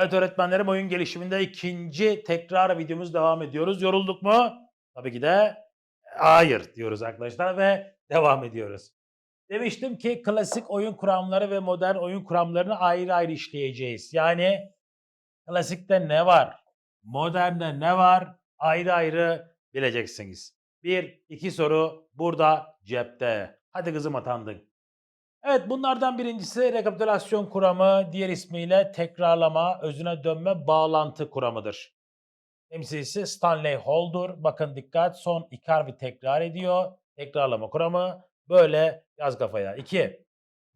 Evet öğretmenlerim oyun gelişiminde ikinci tekrar videomuz devam ediyoruz. Yorulduk mu? Tabii ki de hayır diyoruz arkadaşlar ve devam ediyoruz. Demiştim ki klasik oyun kuramları ve modern oyun kuramlarını ayrı ayrı işleyeceğiz. Yani klasikte ne var? Modernde ne var? Ayrı ayrı bileceksiniz. Bir, iki soru burada cepte. Hadi kızım atandın. Evet bunlardan birincisi rekapitülasyon kuramı, diğer ismiyle tekrarlama, özüne dönme, bağlantı kuramıdır. Temsilcisi Stanley Hall'dur. Bakın dikkat son iki harfi tekrar ediyor. Tekrarlama kuramı böyle yaz kafaya. 2.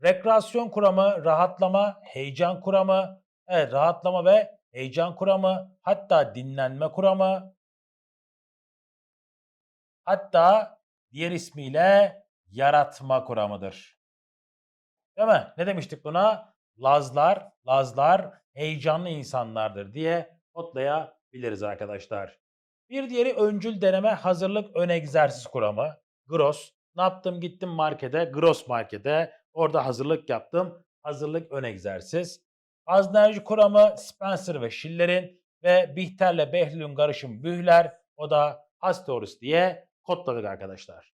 Rekreasyon kuramı, rahatlama, heyecan kuramı. Evet rahatlama ve heyecan kuramı. Hatta dinlenme kuramı. Hatta diğer ismiyle yaratma kuramıdır. Değil mi? Ne demiştik buna? Lazlar, Lazlar heyecanlı insanlardır diye kodlayabiliriz arkadaşlar. Bir diğeri öncül deneme hazırlık ön egzersiz kuramı. Gross. Ne yaptım? Gittim markete, Gross markete. Orada hazırlık yaptım. Hazırlık ön egzersiz. Hazneci kuramı Spencer ve Schiller'in ve Bihter'le Behlül'ün karışım Bühler. O da Hastorus diye kodladık arkadaşlar.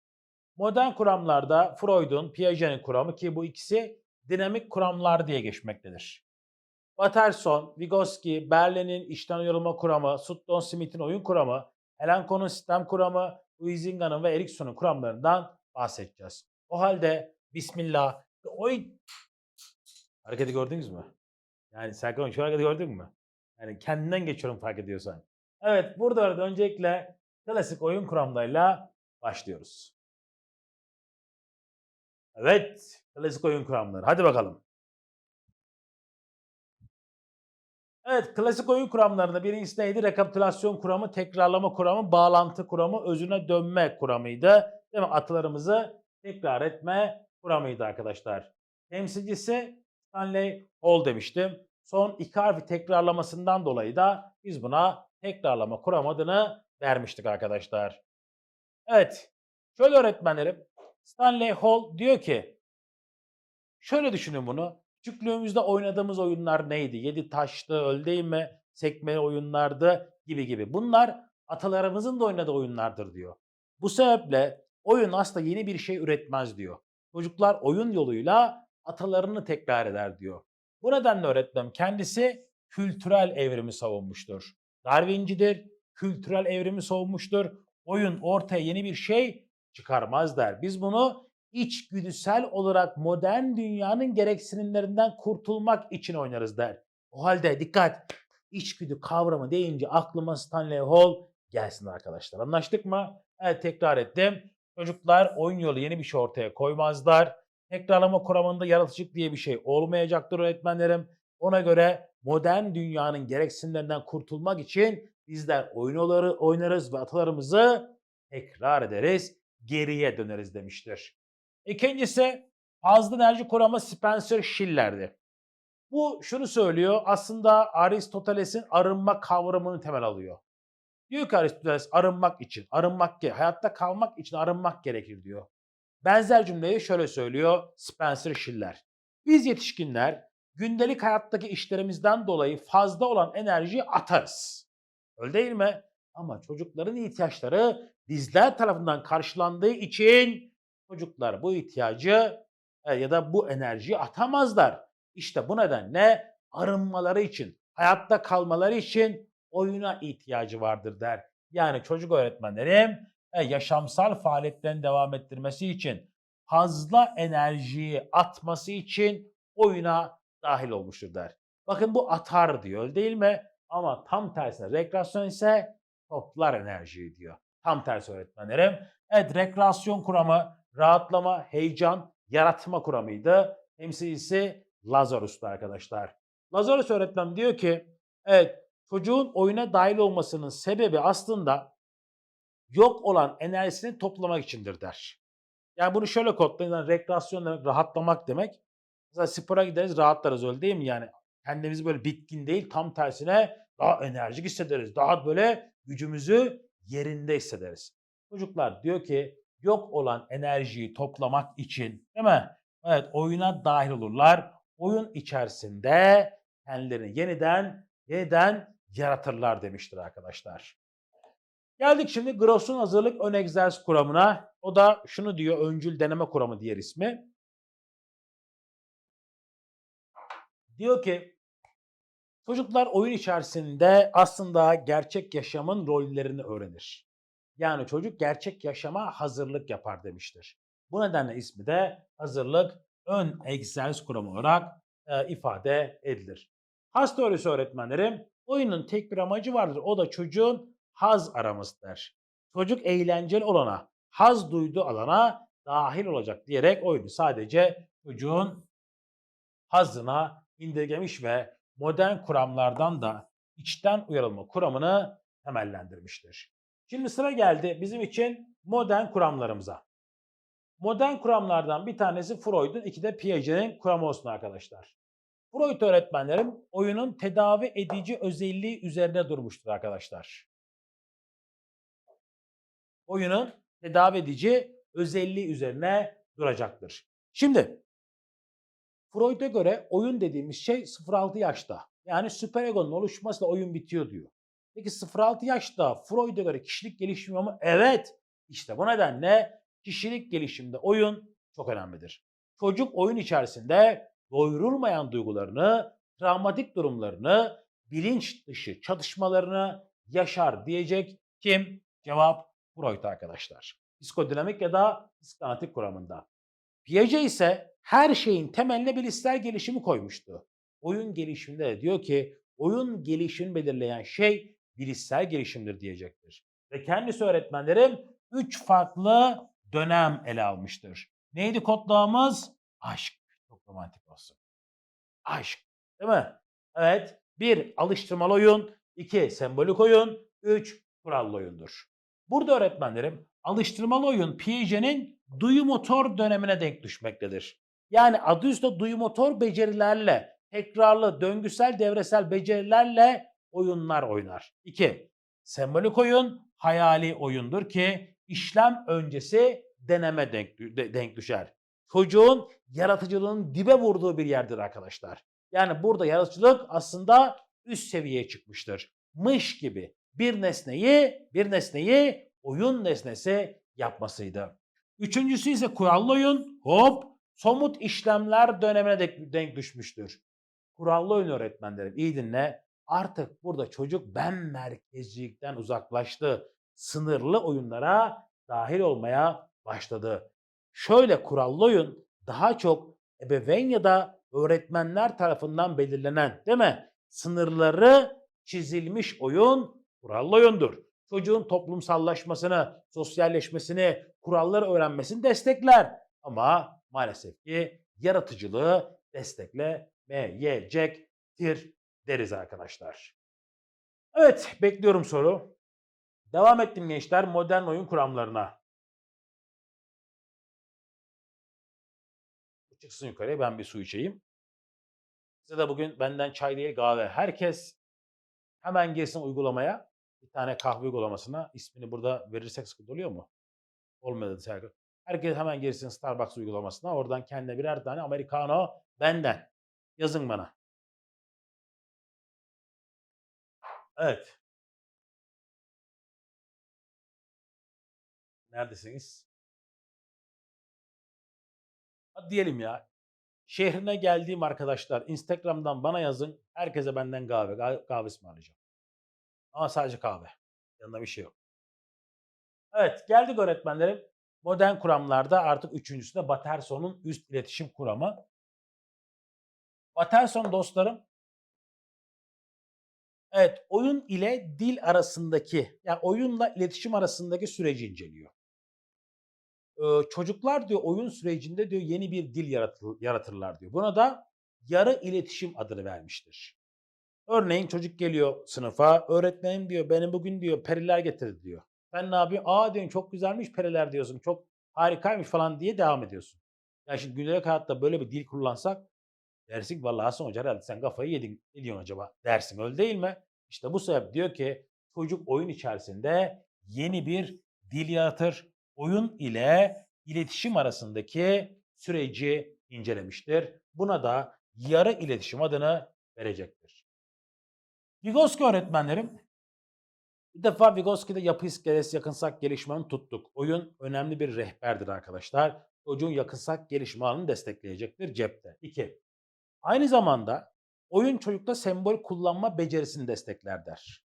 Modern kuramlarda Freud'un, Piaget'in kuramı ki bu ikisi dinamik kuramlar diye geçmektedir. Patterson, Vygotsky, Berlin'in işten yorulma kuramı, Sutton Smith'in oyun kuramı, Helenko'nun sistem kuramı, Huizinga'nın ve Erikson'un kuramlarından bahsedeceğiz. O halde Bismillah. Oy! Hareketi gördünüz mü? Yani Serkan şu hareketi gördün mü? Yani kendinden geçiyorum fark ediyorsan. Evet burada öncelikle klasik oyun kuramlarıyla başlıyoruz. Evet. Klasik oyun kuramları. Hadi bakalım. Evet. Klasik oyun kuramlarında birincisi neydi? Rekapitülasyon kuramı, tekrarlama kuramı, bağlantı kuramı, özüne dönme kuramıydı. Değil mi? Atılarımızı tekrar etme kuramıydı arkadaşlar. Temsilcisi Stanley Hall demiştim. Son iki harfi tekrarlamasından dolayı da biz buna tekrarlama kuram adını vermiştik arkadaşlar. Evet. Şöyle öğretmenlerim. Stanley Hall diyor ki şöyle düşünün bunu. Küçüklüğümüzde oynadığımız oyunlar neydi? Yedi taştı, öl değil mi? Sekme oyunlardı gibi gibi. Bunlar atalarımızın da oynadığı oyunlardır diyor. Bu sebeple oyun aslında yeni bir şey üretmez diyor. Çocuklar oyun yoluyla atalarını tekrar eder diyor. Bu nedenle öğretmenim kendisi kültürel evrimi savunmuştur. Darwincidir, kültürel evrimi savunmuştur. Oyun ortaya yeni bir şey çıkarmaz der. Biz bunu içgüdüsel olarak modern dünyanın gereksinimlerinden kurtulmak için oynarız der. O halde dikkat içgüdü kavramı deyince aklıma Stanley Hall gelsin arkadaşlar. Anlaştık mı? Evet tekrar ettim. Çocuklar oyun yolu yeni bir şey ortaya koymazlar. Tekrarlama kuramında yaratıcılık diye bir şey olmayacaktır öğretmenlerim. Ona göre modern dünyanın gereksinimlerinden kurtulmak için bizler oyunları oynarız ve atalarımızı tekrar ederiz geriye döneriz demiştir. İkincisi fazla enerji kuramı Spencer Schiller'di. Bu şunu söylüyor aslında Aristoteles'in arınma kavramını temel alıyor. Diyor ki Aristoteles arınmak için, arınmak, hayatta kalmak için arınmak gerekir diyor. Benzer cümleyi şöyle söylüyor Spencer Schiller. Biz yetişkinler gündelik hayattaki işlerimizden dolayı fazla olan enerjiyi atarız. Öyle değil mi? Ama çocukların ihtiyaçları bizler tarafından karşılandığı için çocuklar bu ihtiyacı e, ya da bu enerjiyi atamazlar. İşte bu nedenle arınmaları için, hayatta kalmaları için oyuna ihtiyacı vardır der. Yani çocuk öğretmenlerim e, yaşamsal faaliyetlerini devam ettirmesi için fazla enerjiyi atması için oyuna dahil olmuştur der. Bakın bu atar diyor değil mi? Ama tam tersine rekreasyon ise toplar enerjiyi diyor. Tam tersi öğretmenlerim. Evet rekreasyon kuramı rahatlama, heyecan, yaratma kuramıydı. Temsilcisi Lazarus'tu arkadaşlar. Lazarus öğretmen diyor ki evet çocuğun oyuna dahil olmasının sebebi aslında yok olan enerjisini toplamak içindir der. Yani bunu şöyle kodlayın. Yani rekreasyon demek rahatlamak demek. Mesela spora gideriz rahatlarız öyle değil mi? Yani kendimizi böyle bitkin değil tam tersine daha enerjik hissederiz. Daha böyle gücümüzü yerinde hissederiz. Çocuklar diyor ki yok olan enerjiyi toplamak için değil mi? Evet oyuna dahil olurlar. Oyun içerisinde kendilerini yeniden yeniden yaratırlar demiştir arkadaşlar. Geldik şimdi Gross'un hazırlık ön egzersiz kuramına. O da şunu diyor öncül deneme kuramı diğer ismi. Diyor ki çocuklar oyun içerisinde aslında gerçek yaşamın rollerini öğrenir. Yani çocuk gerçek yaşama hazırlık yapar demiştir. Bu nedenle ismi de hazırlık ön egzersiz kuramı olarak e, ifade edilir. Haz teorisi öğretmenlerim oyunun tek bir amacı vardır. O da çocuğun haz aramasıdır. Çocuk eğlenceli olana, haz duyduğu alana dahil olacak diyerek oyunu sadece çocuğun hazına indirgemiş ve modern kuramlardan da içten uyarılma kuramını temellendirmiştir. Şimdi sıra geldi bizim için modern kuramlarımıza. Modern kuramlardan bir tanesi Freud'un, iki de Piaget'in kuramı olsun arkadaşlar. Freud öğretmenlerim oyunun tedavi edici özelliği üzerine durmuştur arkadaşlar. Oyunun tedavi edici özelliği üzerine duracaktır. Şimdi Freud'a göre oyun dediğimiz şey 0-6 yaşta. Yani süperegonun oluşmasıyla oyun bitiyor diyor. Peki 0-6 yaşta Freud'a göre kişilik gelişimi mu? Evet. İşte bu nedenle kişilik gelişimde oyun çok önemlidir. Çocuk oyun içerisinde doyurulmayan duygularını, travmatik durumlarını, bilinç dışı çatışmalarını yaşar diyecek kim? Cevap Freud arkadaşlar. Psikodinamik ya da psikanalitik kuramında. Piaget ise her şeyin temeline bilişsel gelişimi koymuştu. Oyun gelişiminde de diyor ki oyun gelişimini belirleyen şey bilişsel gelişimdir diyecektir. Ve kendisi öğretmenlerim 3 farklı dönem ele almıştır. Neydi kodlamamız? Aşk. Çok romantik olsun. Aşk. Değil mi? Evet. Bir alıştırmalı oyun. iki sembolik oyun. Üç kurallı oyundur. Burada öğretmenlerim alıştırmalı oyun Piaget'in duyu motor dönemine denk düşmektedir. Yani adı üstünde duyu motor becerilerle, tekrarlı, döngüsel, devresel becerilerle oyunlar oynar. 2. Sembolik oyun hayali oyundur ki işlem öncesi deneme denk, denk düşer. Çocuğun yaratıcılığının dibe vurduğu bir yerdir arkadaşlar. Yani burada yaratıcılık aslında üst seviyeye çıkmıştır. Mış gibi bir nesneyi, bir nesneyi oyun nesnesi yapmasıydı. Üçüncüsü ise kurallı oyun, hop, somut işlemler dönemine denk, denk düşmüştür. Kurallı oyun öğretmenlerim iyi dinle. Artık burada çocuk ben merkezcilikten uzaklaştı. Sınırlı oyunlara dahil olmaya başladı. Şöyle kurallı oyun daha çok ebeveyn ya da öğretmenler tarafından belirlenen değil mi? Sınırları çizilmiş oyun kurallı oyundur. Çocuğun toplumsallaşmasını, sosyalleşmesini, kuralları öğrenmesini destekler. Ama maalesef ki yaratıcılığı desteklemeyecektir deriz arkadaşlar. Evet, bekliyorum soru. Devam ettim gençler modern oyun kuramlarına. Çıksın yukarıya ben bir su içeyim. Size de bugün benden çay değil kahve. Herkes hemen girsin uygulamaya. Bir tane kahve uygulamasına. ismini burada verirsek sıkıntı oluyor mu? Olmadı. Herkes hemen girsin Starbucks uygulamasına. Oradan kendine birer tane Americano benden. Yazın bana. Evet. Neredesiniz? Hadi diyelim ya. Şehrine geldiğim arkadaşlar Instagram'dan bana yazın. Herkese benden kahve. Kahve, ısmarlayacağım. Ama sadece kahve. Yanında bir şey yok. Evet geldik öğretmenlerim. Modern kuramlarda artık üçüncüsü de Baterson'un üst iletişim kuramı. Baterson dostlarım Evet, oyun ile dil arasındaki, yani oyunla iletişim arasındaki süreci inceliyor. Ee, çocuklar diyor oyun sürecinde diyor yeni bir dil yaratır, yaratırlar diyor. Buna da yarı iletişim adını vermiştir. Örneğin çocuk geliyor sınıfa, öğretmenim diyor benim bugün diyor periler getirdi diyor. Sen ne yapıyorsun? Aa diyorsun çok güzelmiş periler diyorsun, çok harikaymış falan diye devam ediyorsun. Yani şimdi günlük hayatta böyle bir dil kullansak dersin vallahi Hasan Hoca herhalde sen kafayı yedin. Ne diyorsun acaba dersin öyle değil mi? İşte bu sebep diyor ki çocuk oyun içerisinde yeni bir dil yaratır. Oyun ile iletişim arasındaki süreci incelemiştir. Buna da yarı iletişim adını verecektir. Vygotsky öğretmenlerim bir defa Vygotsky'de yapı iskelesi yakınsak gelişimini tuttuk. Oyun önemli bir rehberdir arkadaşlar. Çocuğun yakınsak gelişim alanını destekleyecektir cepte. 2. Aynı zamanda oyun çocukta sembol kullanma becerisini destekler der.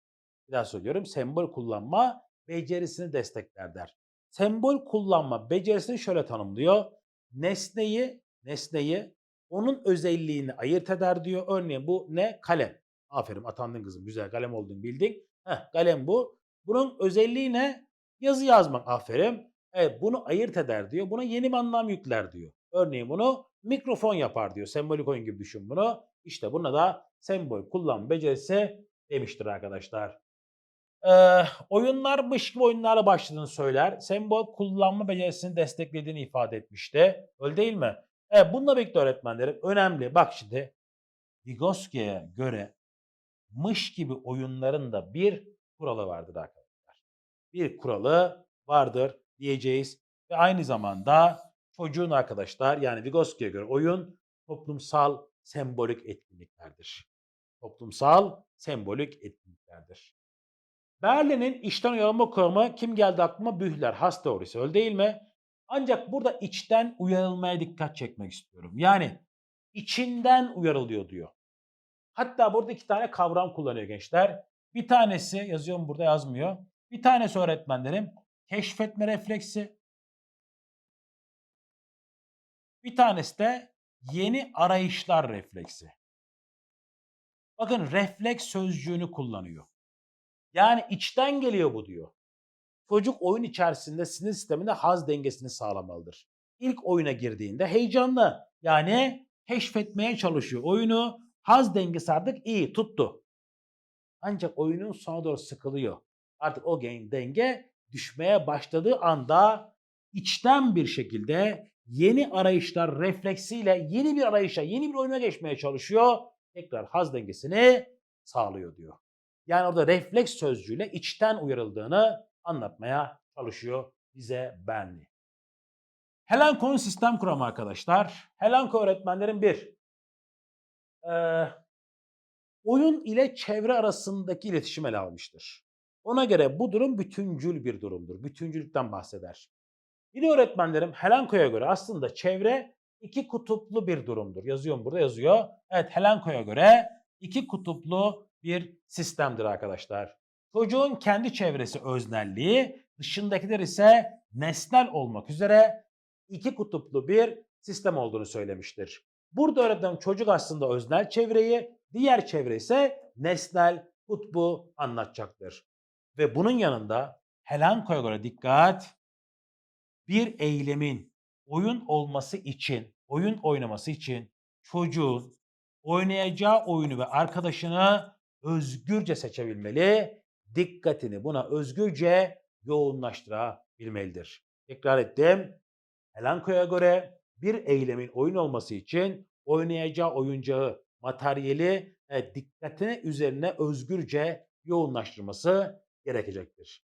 Bir daha söylüyorum. Sembol kullanma becerisini destekler der. Sembol kullanma becerisini şöyle tanımlıyor. Nesneyi, nesneyi onun özelliğini ayırt eder diyor. Örneğin bu ne? Kalem. Aferin atandın kızım. Güzel kalem olduğunu bildin. Heh, kalem bu. Bunun özelliği ne? Yazı yazmak. Aferin. Evet bunu ayırt eder diyor. Buna yeni bir anlam yükler diyor. Örneğin bunu mikrofon yapar diyor. Sembolik oyun gibi düşün bunu. İşte buna da sembol kullanma becerisi demiştir arkadaşlar. Ee, oyunlarmış gibi oyunlarla başladığını söyler. Sembol kullanma becerisini desteklediğini ifade etmişti. Öyle değil mi? Evet bununla birlikte öğretmenlerim önemli. Bak şimdi Vygotsky'ye göre mış gibi oyunların da bir kuralı vardır arkadaşlar. Bir kuralı vardır diyeceğiz. Ve aynı zamanda çocuğun arkadaşlar yani Vygotsky'ye göre oyun toplumsal sembolik etkinliklerdir. Toplumsal sembolik etkinliklerdir. Berlin'in içten uyarılma kuramı kim geldi aklıma? Bühler, has teorisi öyle değil mi? Ancak burada içten uyarılmaya dikkat çekmek istiyorum. Yani içinden uyarılıyor diyor. Hatta burada iki tane kavram kullanıyor gençler. Bir tanesi yazıyorum burada yazmıyor. Bir tanesi öğretmenlerim keşfetme refleksi. Bir tanesi de yeni arayışlar refleksi. Bakın refleks sözcüğünü kullanıyor. Yani içten geliyor bu diyor. Çocuk oyun içerisinde sinir sisteminde haz dengesini sağlamalıdır. İlk oyuna girdiğinde heyecanlı. Yani keşfetmeye çalışıyor. Oyunu haz dengesi artık iyi tuttu. Ancak oyunun sona doğru sıkılıyor. Artık o denge düşmeye başladığı anda içten bir şekilde yeni arayışlar refleksiyle yeni bir arayışa, yeni bir oyuna geçmeye çalışıyor. Tekrar haz dengesini sağlıyor diyor. Yani orada refleks sözcüğüyle içten uyarıldığını anlatmaya çalışıyor bize Benli. Helenko'nun sistem kuramı arkadaşlar. Helenko öğretmenlerin bir, ee, oyun ile çevre arasındaki iletişim ele almıştır. Ona göre bu durum bütüncül bir durumdur. Bütüncülükten bahseder. Bir öğretmenlerim Helenko'ya göre aslında çevre iki kutuplu bir durumdur. Yazıyorum burada yazıyor. Evet Helenko'ya göre iki kutuplu bir sistemdir arkadaşlar. Çocuğun kendi çevresi öznelliği, dışındakiler ise nesnel olmak üzere iki kutuplu bir sistem olduğunu söylemiştir. Burada öğretilen çocuk aslında öznel çevreyi, diğer çevre ise nesnel kutbu anlatacaktır. Ve bunun yanında Helenko'ya göre dikkat, bir eylemin oyun olması için, oyun oynaması için çocuğun oynayacağı oyunu ve arkadaşını özgürce seçebilmeli, dikkatini buna özgürce yoğunlaştırabilmelidir. Tekrar ettim. Helenko'ya göre bir eylemin oyun olması için oynayacağı oyuncağı, materyali e, dikkatini üzerine özgürce yoğunlaştırması gerekecektir.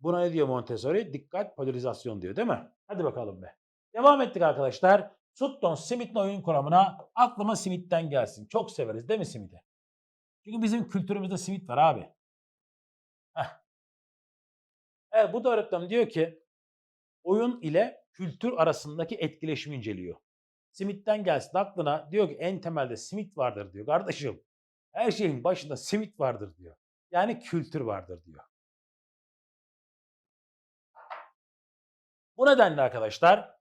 Buna ne diyor Montessori? Dikkat polarizasyon diyor değil mi? Hadi bakalım be. Devam ettik arkadaşlar. Sutton Smith'in oyun kuramına aklıma Smith'ten gelsin. Çok severiz değil mi Smith'i? Çünkü bizim kültürümüzde Smith var abi. Heh. Evet bu da öğretmen diyor ki oyun ile kültür arasındaki etkileşimi inceliyor. Smith'ten gelsin aklına diyor ki en temelde Smith vardır diyor. Kardeşim her şeyin başında Smith vardır diyor. Yani kültür vardır diyor. Bu nedenle arkadaşlar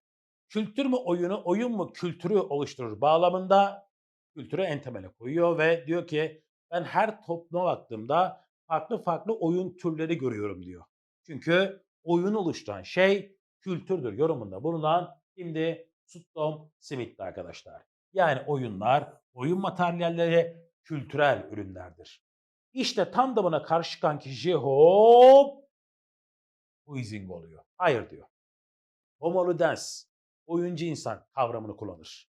kültür mü oyunu, oyun mu kültürü oluşturur bağlamında kültürü en temele koyuyor ve diyor ki ben her topluma baktığımda farklı farklı oyun türleri görüyorum diyor. Çünkü oyunu oluşturan şey kültürdür yorumunda bulunan şimdi Sutton Smith'ti arkadaşlar. Yani oyunlar, oyun materyalleri kültürel ürünlerdir. İşte tam da buna karşı çıkan kişi hop Huizing oluyor. Hayır diyor. Homo ludens, oyuncu insan kavramını kullanır.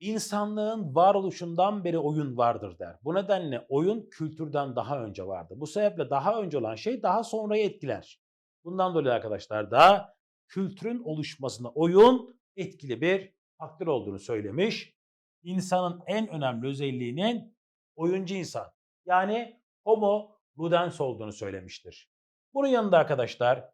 İnsanlığın varoluşundan beri oyun vardır der. Bu nedenle oyun kültürden daha önce vardı. Bu sebeple daha önce olan şey daha sonrayı etkiler. Bundan dolayı arkadaşlar da kültürün oluşmasına oyun etkili bir faktör olduğunu söylemiş. İnsanın en önemli özelliğinin oyuncu insan. Yani homo ludens olduğunu söylemiştir. Bunun yanında arkadaşlar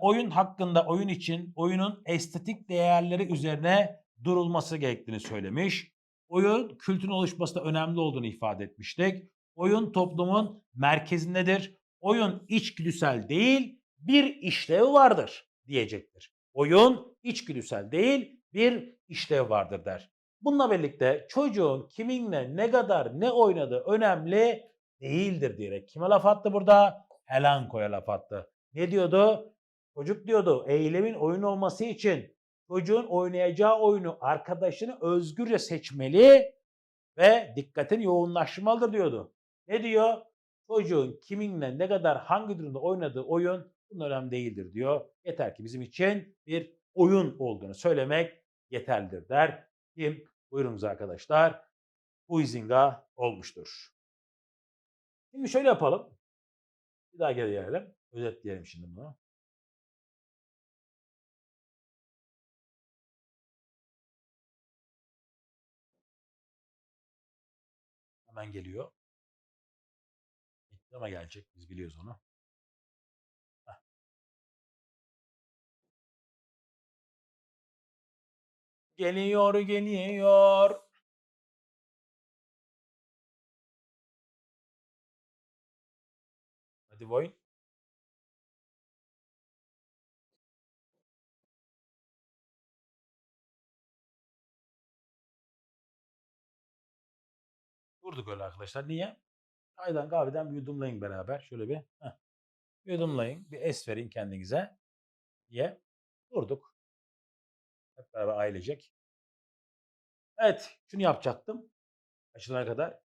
oyun hakkında oyun için oyunun estetik değerleri üzerine durulması gerektiğini söylemiş. Oyun kültürün oluşmasında önemli olduğunu ifade etmiştik. Oyun toplumun merkezindedir. Oyun içgüdüsel değil, bir işlevi vardır diyecektir. Oyun içgüdüsel değil, bir işlev vardır der. Bununla birlikte çocuğun kiminle ne kadar ne oynadığı önemli değildir diyerek. Kime laf attı burada? Helanko'ya laf attı. Ne diyordu? Çocuk diyordu eylemin oyun olması için çocuğun oynayacağı oyunu arkadaşını özgürce seçmeli ve dikkatin yoğunlaşmalıdır diyordu. Ne diyor? Çocuğun kiminle ne kadar hangi durumda oynadığı oyun bunun önemli değildir diyor. Yeter ki bizim için bir oyun olduğunu söylemek yeterlidir der. Kim? Buyurunuz arkadaşlar. Huizinga olmuştur. Şimdi şöyle yapalım. Bir daha geri gelelim. Özetleyelim şimdi bunu. Hemen geliyor. Ama gelecek. Biz biliyoruz onu. Geliyor, geliyor. Hadi boy. Durduk öyle arkadaşlar. Niye? Çaydan kahveden bir yudumlayın beraber. Şöyle bir. Heh. Yudumlayın. Bir es verin kendinize. Diye. Durduk. Hep beraber ailecek. Evet. Şunu yapacaktım. Açılana kadar.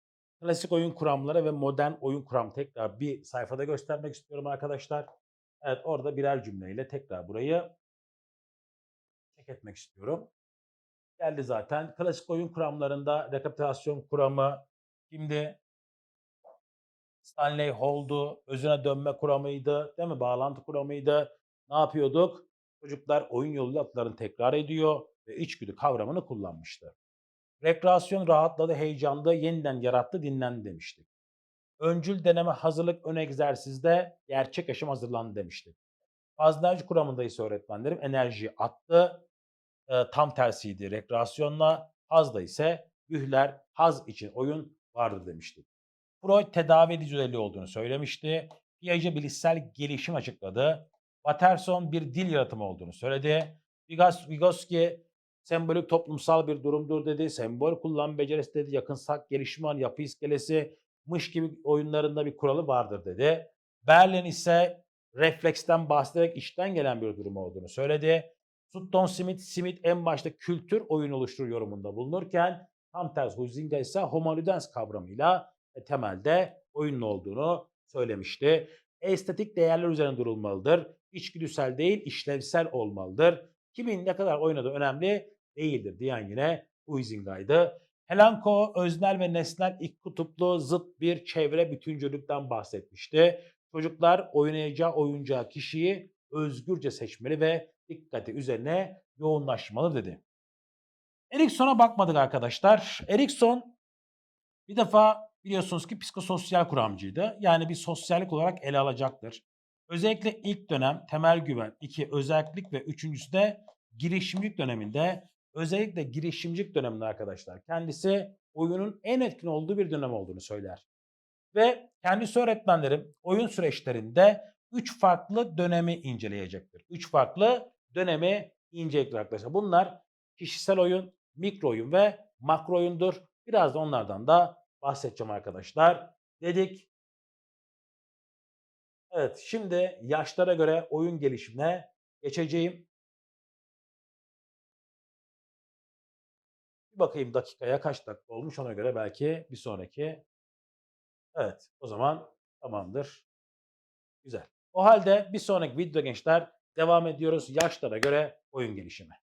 Klasik oyun kuramları ve modern oyun kuramı tekrar bir sayfada göstermek istiyorum arkadaşlar. Evet orada birer cümleyle tekrar burayı çek etmek istiyorum. Geldi zaten. Klasik oyun kuramlarında rekapitülasyon kuramı, şimdi Stanley Hold'u, özüne dönme kuramıydı, değil mi? Bağlantı kuramıydı. Ne yapıyorduk? Çocuklar oyun yoluyla atlarını tekrar ediyor ve içgüdü kavramını kullanmıştı. Rekreasyon rahatladı, heyecanlı, yeniden yarattı, dinlendi demiştik. Öncül deneme hazırlık ön egzersizde gerçek yaşam hazırlandı demiştik. Hazneci kuramında ise öğretmenlerim enerji attı, e, tam tersiydi rekreasyonla, hazda ise gühler, haz için oyun vardır demiştik. Freud tedavi edici olduğunu söylemişti. Piaget bilişsel gelişim açıkladı. Patterson bir dil yaratımı olduğunu söyledi. Vygots- Vygotsky sembolik toplumsal bir durumdur dedi. Sembol kullanım becerisi dedi. Yakınsak gelişim an yapı iskelesi mış gibi oyunlarında bir kuralı vardır dedi. Berlin ise refleksten bahsederek işten gelen bir durum olduğunu söyledi. Sutton Smith, Smith en başta kültür oyun oluşturur yorumunda bulunurken tam tersi Huizinga ise homo ludens kavramıyla e, temelde oyunun olduğunu söylemişti. Estetik değerler üzerine durulmalıdır. İçgüdüsel değil, işlevsel olmalıdır. Kimin ne kadar oynadığı önemli değildir diyen yine Huizinga'ydı. Helanko öznel ve nesnel iki kutuplu zıt bir çevre bütüncülükten bahsetmişti. Çocuklar oynayacağı oyuncağı kişiyi özgürce seçmeli ve dikkati üzerine yoğunlaşmalı dedi. Erikson'a bakmadık arkadaşlar. Erikson bir defa biliyorsunuz ki psikososyal kuramcıydı. Yani bir sosyallik olarak ele alacaktır. Özellikle ilk dönem temel güven, iki özellik ve üçüncüsü de girişimcilik döneminde özellikle girişimcilik döneminde arkadaşlar kendisi oyunun en etkin olduğu bir dönem olduğunu söyler. Ve kendisi öğretmenlerim oyun süreçlerinde üç farklı dönemi inceleyecektir. Üç farklı dönemi inceleyecektir arkadaşlar. Bunlar kişisel oyun, mikro oyun ve makro oyundur. Biraz da onlardan da bahsedeceğim arkadaşlar. Dedik. Evet şimdi yaşlara göre oyun gelişimine geçeceğim. Bir bakayım dakikaya kaç dakika olmuş ona göre belki bir sonraki. Evet o zaman tamamdır. Güzel. O halde bir sonraki video gençler devam ediyoruz yaşlara göre oyun gelişimi.